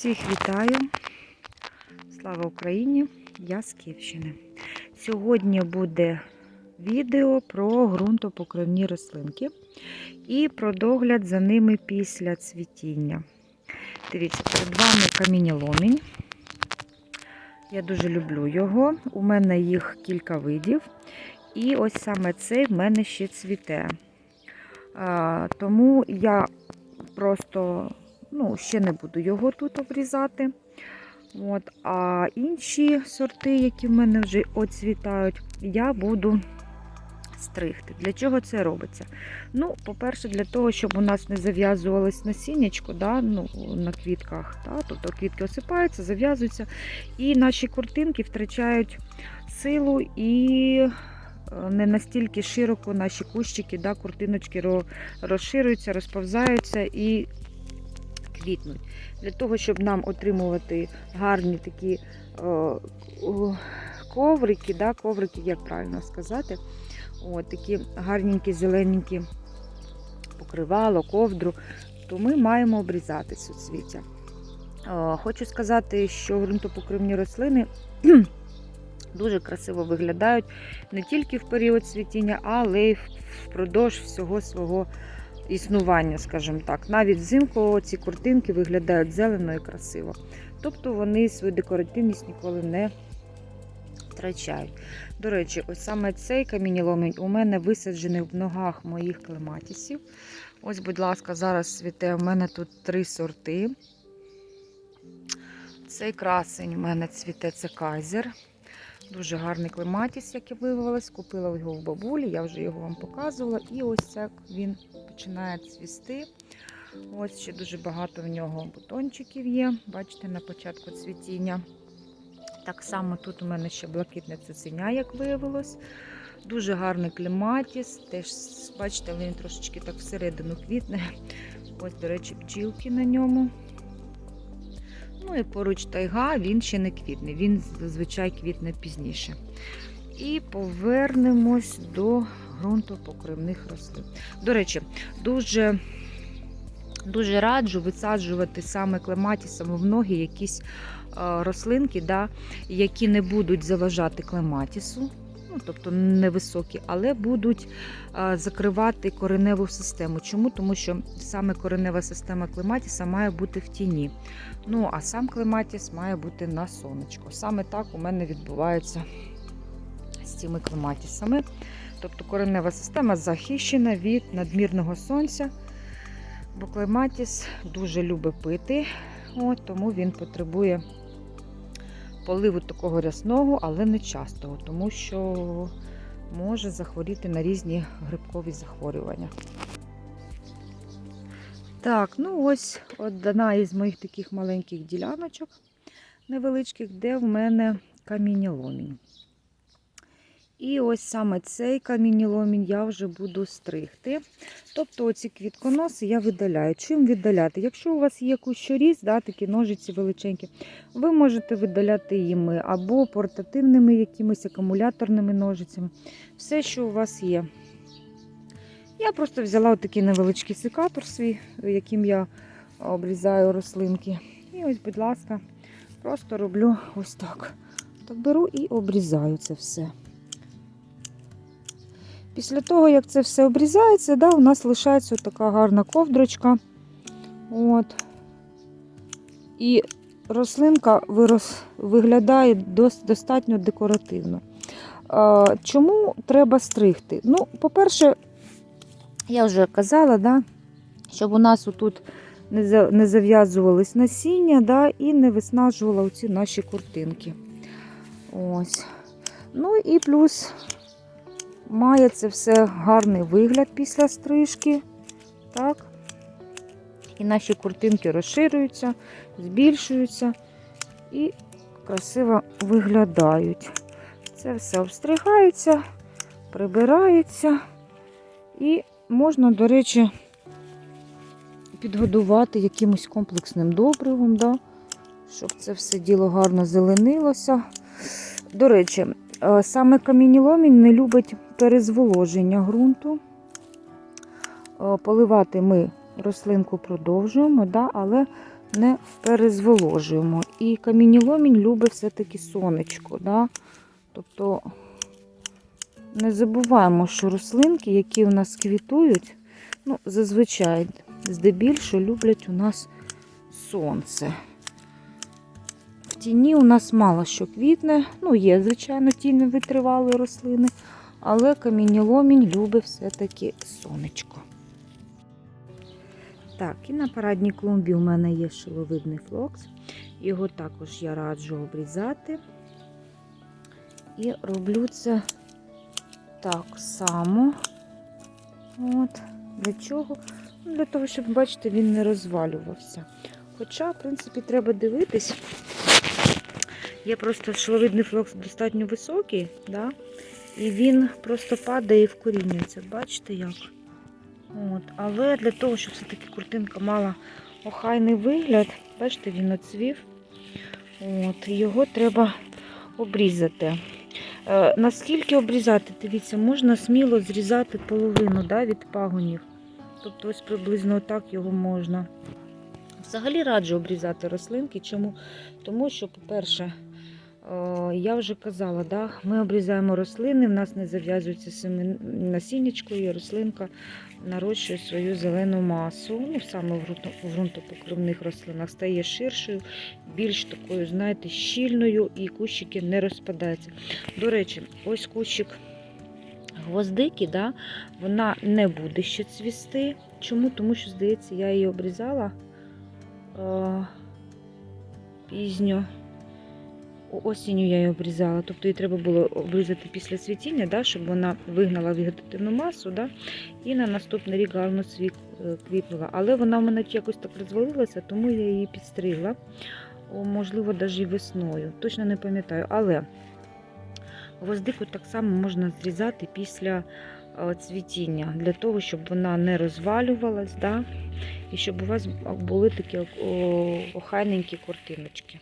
Всіх вітаю! Слава Україні! Я з Київщини. Сьогодні буде відео про ґрунтопокривні рослинки і про догляд за ними після цвітіння. Дивіться, перед вами каміння-ломінь. Я дуже люблю його. У мене їх кілька видів. І ось саме цей в мене ще цвіте. Тому я просто ну, ще не буду його тут обрізати. От, А інші сорти, які в мене вже оцвітають, я буду стригти. Для чого це робиться? Ну, по-перше, для того, щоб у нас не зав'язувалось насіннячко да, ну, на квітках. Да, тобто квітки осипаються, зав'язуються, і наші куртинки втрачають силу і е, не настільки широко наші кущики, да, куртиночки розширюються, розповзаються і квітнуть. Для того, щоб нам отримувати гарні такі е, о, коврики, да, коврики, як правильно сказати, от, такі гарненькі, зелененькі покривало, ковдру, то ми маємо обрізати суцвіття. Е, Хочу сказати, що ґрунтопокривні рослини дуже красиво виглядають не тільки в період цвітіння, але й впродовж всього свого існування, скажімо так. Навіть взимку ці куртинки виглядають зелено і красиво. Тобто вони свою декоративність ніколи не втрачають. До речі, ось саме цей камініломень у мене висаджений в ногах моїх клематісів. Ось, будь ласка, зараз цвіте. У мене тут три сорти. Цей красень у мене цвіте це кайзер. Дуже гарний клематіс, як і виявилось. Купила його в бабулі, я вже його вам показувала. І ось як він починає цвісти. Ось ще дуже багато в нього бутончиків є. Бачите, на початку цвітіння. Так само тут у мене ще блакитне цуценя, як виявилось. Дуже гарний клематіс. Теж, бачите, він трошечки так всередину квітне. Ось, до речі, пчілки на ньому. Ну і поруч тайга, він ще не квітне, він зазвичай квітне пізніше. І повернемось до ґрунтопокривних рослин. До речі, дуже, дуже раджу висаджувати саме клематісом в ноги якісь е, рослинки, да, які не будуть заважати клематісу. Ну, тобто невисокі, але будуть закривати кореневу систему. Чому? Тому що саме коренева система клематіса має бути в тіні. Ну, а сам клематіс має бути на сонечко. Саме так у мене відбувається з цими клематісами. Тобто коренева система захищена від надмірного сонця, бо клематіс дуже любить пити, от, тому він потребує поливу такого рясного, але не частого, тому що може захворіти на різні грибкові захворювання. Так, ну ось одна із моїх таких маленьких діляночок невеличких, де в мене каміння-ломінь. І ось саме цей каміння-ломінь я вже буду стригти. Тобто оці квітконоси я видаляю. Чим видаляти? Якщо у вас є кущоріз, да, такі ножиці величенькі, ви можете видаляти їми або портативними якимись акумуляторними ножицями. Все, що у вас є. Я просто взяла такий невеличкий секатор свій, яким я обрізаю рослинки. І ось, будь ласка, просто роблю ось так. Так беру і обрізаю це все. Після того, як це все обрізається, да, у нас лишається така гарна ковдрочка. От. І рослинка вирос, виглядає дос, достатньо декоративно. А, чому треба стригти? Ну, по-перше, я вже казала, да, щоб у нас отут не, за, не зав'язувались насіння да, і не виснажувала оці наші куртинки. Ось. Ну і плюс має це все гарний вигляд після стрижки. Так. І наші куртинки розширюються, збільшуються і красиво виглядають. Це все обстригається, прибирається і можна, до речі, підгодувати якимось комплексним добривом, да? щоб це все діло гарно зеленилося. До речі, саме камініломінь не любить перезволоження ґрунту. Е, Поливати ми рослинку продовжуємо, да? але не перезволожуємо. І камініломінь любить все-таки сонечко. Да? Тобто не забуваємо, що рослинки, які у нас квітують, ну, зазвичай здебільшого люблять у нас сонце. В тіні у нас мало що квітне. Ну, є, звичайно, тіні витривали рослини, але камініломінь любить все-таки сонечко. Так, і на парадній клумбі у мене є шиловидний флокс. Його також я раджу обрізати. І роблю це так само. От. Для чого? Ну, Для того, щоб, бачите, він не розвалювався. Хоча, в принципі, треба дивитись. Є просто шиловидний флокс достатньо високий, да? і він просто падає і вкорінюється. Бачите як? От. Але для того, щоб все-таки куртинка мала охайний вигляд, бачите, він оцвів. От, його треба обрізати. Е, наскільки обрізати? Дивіться, можна сміло зрізати половину да, від пагонів. Тобто ось приблизно так його можна. Взагалі раджу обрізати рослинки. Чому? Тому що, по-перше, е, я вже казала, да, ми обрізаємо рослини, в нас не зав'язується насіннячко, і рослинка нарощує свою зелену масу. Ну, саме в ґрунтопокривних рослинах стає ширшою, більш такою, знаєте, щільною, і кущики не розпадаються. До речі, ось кущик гвоздики, да, вона не буде ще цвісти. Чому? Тому що, здається, я її обрізала пізньо. Осінню я її обрізала, тобто її треба було обрізати після цвітіння, да, щоб вона вигнала вегетативну масу, да, і на наступний рік гарно світ е, квітнула. Але вона в мене якось так розвалилася, тому я її підстригла. Можливо, навіть і весною. Точно не пам'ятаю. Але гвоздику так само можна зрізати після е, цвітіння, для того, щоб вона не розвалювалась, да, і щоб у вас були такі охайненькі картиночки.